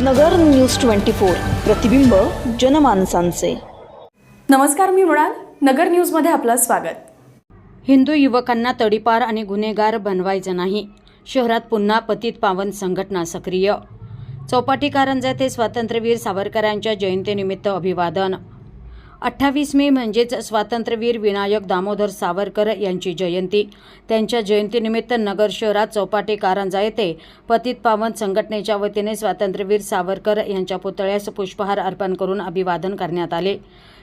नगर news twenty four. प्रतिबिंब जनमानसांचे. नमस्कार मी मृणाल. नगर न्यूजमध्ये आपलं स्वागत. हिंदू युवकांना तडीपार आणि गुन्हेगार बनवायचं नाही. शहरात पुन्हा पतित पावन संघटना सक्रिय. चौपाटी कारंजा ते स्वातंत्र्यवीर सावरकरांच्या जयंतीनिमित्त अभिवादन. अठ्ठावीस मे म्हणजेच स्वातंत्र्यवीर विनायक दामोदर सावरकर यांची जयंती. त्यांच्या जयंतीनिमित्त नगर शहरात चौपाटी कारंजा येथे पतित पावन संघटनेच्या वतीने स्वातंत्र्यवीर सावरकर यांच्या पुतळ्यास पुष्पहार अर्पण करून अभिवादन करण्यात आले.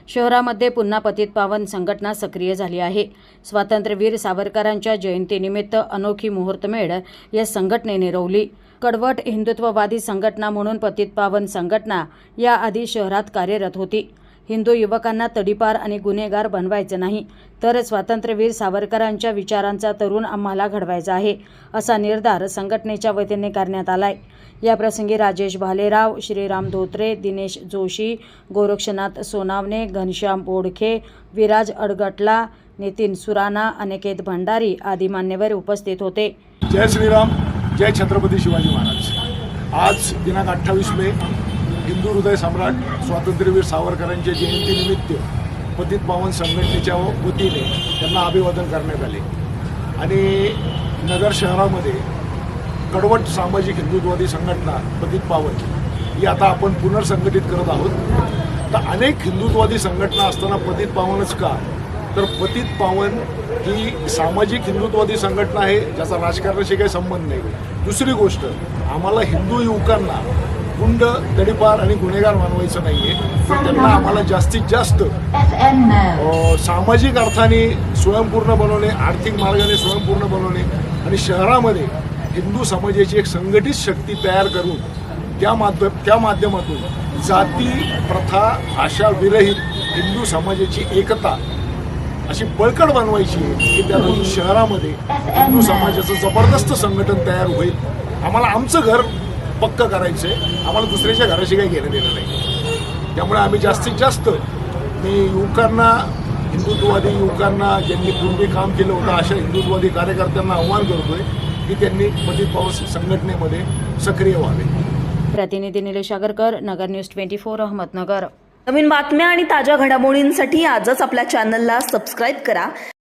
शहरामध्ये पुन्हा पतित पावन संघटना सक्रिय झाली आहे. स्वातंत्र्यवीर सावरकरांच्या जयंतीनिमित्त अनोखी मुहूर्तमेढ या संघटनेने रोवली. कडवट हिंदुत्ववादी संघटना म्हणून पतित पावन संघटना याआधी शहरात कार्यरत होती. हिंदू युवकांना तडीपार आणि गुन्हेगार बनवायचं नाही तर स्वातंत्र्यवीर सावरकरांच्या विचारांचा तरुण आम्हाला घडवायचा आहे असा निर्धार संघटनेच्या वतीने करण्यात आलाय. याप्रसंगी राजेश भालेराव श्रीराम धोत्रे दिनेश जोशी गोरक्षनाथ सोनावणे घनश्याम बोडखे विराज अडगटला नितीन सुराणा अनिकेत भंडारी आदी मान्यवर उपस्थित होते. जय श्रीराम जय छत्रपती शिवाजी महाराज. आज दिनांक अठ्ठावीस मे हिंदू हृदय सम्राट स्वातंत्र्यवीर सावरकरांच्या जयंतीनिमित्त पतित पावन संघटनेच्या वतीने त्यांना अभिवादन करण्यात आले. आणि नगर शहरामध्ये कडवट सामाजिक हिंदुत्ववादी संघटना पतित पावन ही आता आपण पुनर्संघटित करत आहोत. तर अनेक हिंदुत्ववादी संघटना असताना पतित पावनच का? तर पतित पावन ही सामाजिक हिंदुत्ववादी संघटना आहे ज्याचा राजकारणाशी काही संबंध नाही. दुसरी गोष्ट आम्हाला हिंदू युवकांना गुंड तडीपार आणि गुन्हेगार मानवायचं नाही आहे तर त्यांना आम्हाला जास्तीत जास्त सामाजिक अर्थाने स्वयंपूर्ण बनवणे आर्थिक मार्गाने स्वयंपूर्ण बनवणे आणि शहरामध्ये हिंदू समाजाची एक संघटित शक्ती तयार करून त्या माध्यम त्या माध्यमातून जाती प्रथा भाषा विरहित हिंदू समाजाची एकता अशी बळकट बनवायची आहे की त्यातून शहरामध्ये हिंदू समाजाचं जबरदस्त संघटन तयार होईल. आम्हाला आमचं घर पक्क करायचं आहे आम्हाला दुसऱ्याच्या घराशी काही घेणं देणं नाही. त्यामुळे आम्ही जास्तीत जास्त मी युवकांना हिंदुत्ववादी युवकांना ज्यांनी पूर्वी काम केलं होतं अशा हिंदुत्ववादी कार्यकर्त्यांना आव्हान करतोय की त्यांनी पतित पाऊस संघटनेमध्ये सक्रिय व्हावे. प्रतिनिधी Nilesh Agarkar Nagar news twenty four Ahmednagar. नवीन बातम्या आणि ताज्या घडामोडींसाठी आजच आपल्या चॅनलला सबस्क्राईब करा.